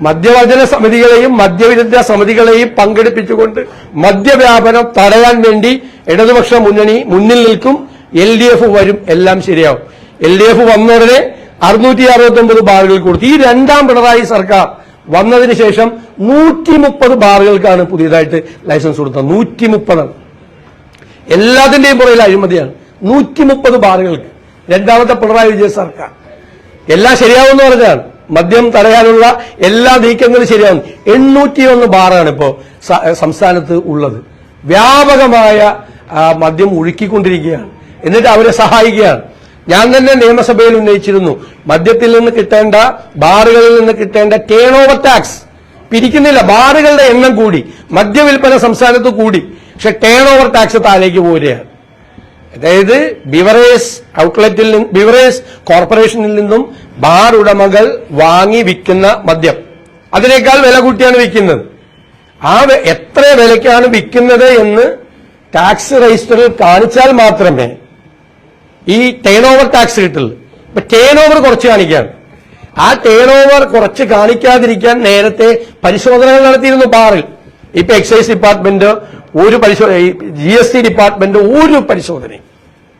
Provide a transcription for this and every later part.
മദ്യവർജന സമിതികളെയും മദ്യവിരുദ്ധ സമിതികളെയും പങ്കെടുപ്പിച്ചുകൊണ്ട് മദ്യവ്യാപനം തടയാൻ വേണ്ടി ഇടതുപക്ഷ മുന്നണി മുന്നിൽ നിൽക്കും. എൽ ഡി എഫ് വരും. എല്ലാം ശരിയാവും. എൽ ഡി എഫ് വന്ന ബാറുകൾ കൊടുത്തു. ഈ രണ്ടാം പിണറായി സർക്കാർ വന്നതിന് ശേഷം നൂറ്റി മുപ്പത് ബാറുകൾക്കാണ് പുതിയതായിട്ട് ലൈസൻസ് കൊടുത്തത്. നൂറ്റി മുപ്പതാണ് എല്ലാത്തിന്റെയും പുറകിൽ അഴിമതിയാണ്. നൂറ്റി മുപ്പത് ബാറുകൾക്ക്. രണ്ടാമത്തെ പിണറായി വിജയൻ സർക്കാർ. എല്ലാം ശരിയാവുമെന്ന് പറഞ്ഞാണ് മദ്യം തടയാനുള്ള എല്ലാ നീക്കങ്ങളും ശരിയാവും എണ്ണൂറ്റി ഒന്ന് ബാറാണ് ഇപ്പോ സ- സംസ്ഥാനത്ത് ഉള്ളത്. വ്യാപകമായ മദ്യം ഒഴുക്കിക്കൊണ്ടിരിക്കുകയാണ്. എന്നിട്ട് അവരെ സഹായിക്കുകയാണ്. ഞാൻ തന്നെ നിയമസഭയിൽ ഉന്നയിച്ചിരുന്നു. മദ്യത്തിൽ നിന്ന് കിട്ടേണ്ട ബാറുകളിൽ നിന്ന് കിട്ടേണ്ട ടേൺ ഓവർ ടാക്സ് പിരിക്കുന്നില്ല. ബാറുകളുടെ എണ്ണം കൂടി മദ്യവിൽപ്പന സംസ്ഥാനത്ത് കൂടി. പക്ഷെ ടേൺ ഓവർ ടാക്സ് താഴേക്ക് പോരുകയാണ്. അതായത് ബിവറേസ് ഔട്ട്ലെറ്റിൽ നിന്നും ബിവറേസ് കോർപ്പറേഷനിൽ നിന്നും ബാർ ഉടമകൾ വാങ്ങി വിൽക്കുന്ന മദ്യം. അതിനേക്കാൾ വില കൂട്ടിയാണ് വിൽക്കുന്നത്. ആ എത്ര വിലയ്ക്കാണ് വിൽക്കുന്നത് എന്ന് ടാക്സ് രജിസ്റ്ററിൽ കാണിച്ചാൽ മാത്രമേ ഈ ടേൺ ഓവർ ടാക്സ് കിട്ടുള്ളൂ. ഇപ്പൊ ടേൺ ഓവർ കുറച്ച് കാണിക്കുകയാണ് ആ ടേൺ ഓവർ കുറച്ച് കാണിക്കാതിരിക്കാൻ നേരത്തെ പരിശോധനകൾ നടത്തിയിരുന്നു ബാറിൽ. ഇപ്പൊ എക്സൈസ് ഡിപ്പാർട്ട്മെന്റ് ഒരു പരിശോധന ജി എസ് ടി ഡിപ്പാർട്ട്മെന്റ് ഒരു പരിശോധനയും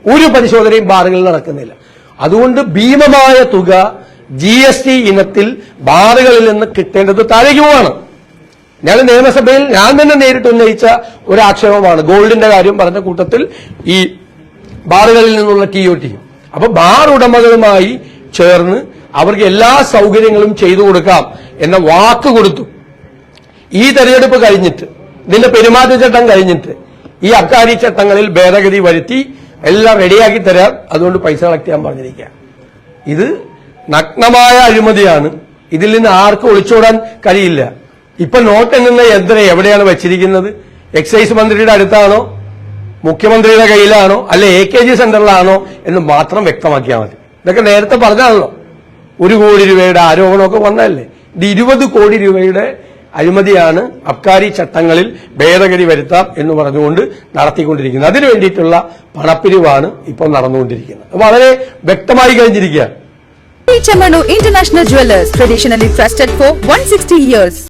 ഒരു പരിശോധനയും ബാറുകളിൽ നടക്കുന്നില്ല. അതുകൊണ്ട് ഭീമമായ തുക ജി എസ് ടി ഇനത്തിൽ ബാറുകളിൽ നിന്ന് കിട്ടേണ്ടത് താഴേക്ക് പോവാണ്. ഞാൻ നിയമസഭയിൽ ഞാൻ തന്നെ നേരിട്ട് ഉന്നയിച്ച ഒരു ആക്ഷേപമാണ് ഗോൾഡിന്റെ കാര്യം പറഞ്ഞ കൂട്ടത്തിൽ ഈ ബാറുകളിൽ നിന്നുള്ള ടി ഒ ടി അപ്പൊ ബാർ ഉടമകളുമായി ചേർന്ന് അവർക്ക് എല്ലാ സൗകര്യങ്ങളും ചെയ്തു കൊടുക്കാം എന്ന വാക്ക് കൊടുത്തു. ഈ തെരഞ്ഞെടുപ്പ് കഴിഞ്ഞിട്ട് ഇതിന്റെ പെരുമാറ്റച്ചട്ടം കഴിഞ്ഞിട്ട് ഈ അബ്കാരി ചട്ടങ്ങളിൽ ഭേദഗതി വരുത്തി എല്ലാം റെഡിയാക്കി തരാം. അതുകൊണ്ട് പൈസ കളക്ട് ചെയ്യാൻ പറഞ്ഞിരിക്കുക ഇത് നഗ്നമായ അഴിമതിയാണ്. ഇതിൽ നിന്ന് ആർക്കും ഒളിച്ചോടാൻ കഴിയില്ല. ഇപ്പൊ നോട്ട് എണ്ണുന്ന യന്ത്രം എവിടെയാണ് വെച്ചിരിക്കുന്നത്? എക്സൈസ് മന്ത്രിയുടെ അടുത്താണോ? മുഖ്യമന്ത്രിയുടെ കയ്യിലാണോ? അല്ലെ എ കെ ജി സെന്ററിലാണോ? എന്ന് മാത്രം വ്യക്തമാക്കിയാൽ മതി. ഇതൊക്കെ നേരത്തെ പറഞ്ഞാണല്ലോ. ഒരു കോടി രൂപയുടെ ആരോപണമൊക്കെ വന്നതല്ലേ? ഇത് ഇരുപത് കോടി രൂപയുടെ അഴിമതിയാണ് അബ്കാരി ചട്ടങ്ങളിൽ ഭേദഗതി വരുത്താം എന്ന് പറഞ്ഞുകൊണ്ട് നടത്തിക്കൊണ്ടിരിക്കുന്നത്. അതിനു വേണ്ടിയിട്ടുള്ള പണപ്പിരിവാണ് ഇപ്പോൾ നടന്നുകൊണ്ടിരിക്കുന്നത്. വളരെ വ്യക്തമായി കഴിഞ്ഞിരിക്കുകയാണ്. International International Jewelers, traditionally trusted for 160 years.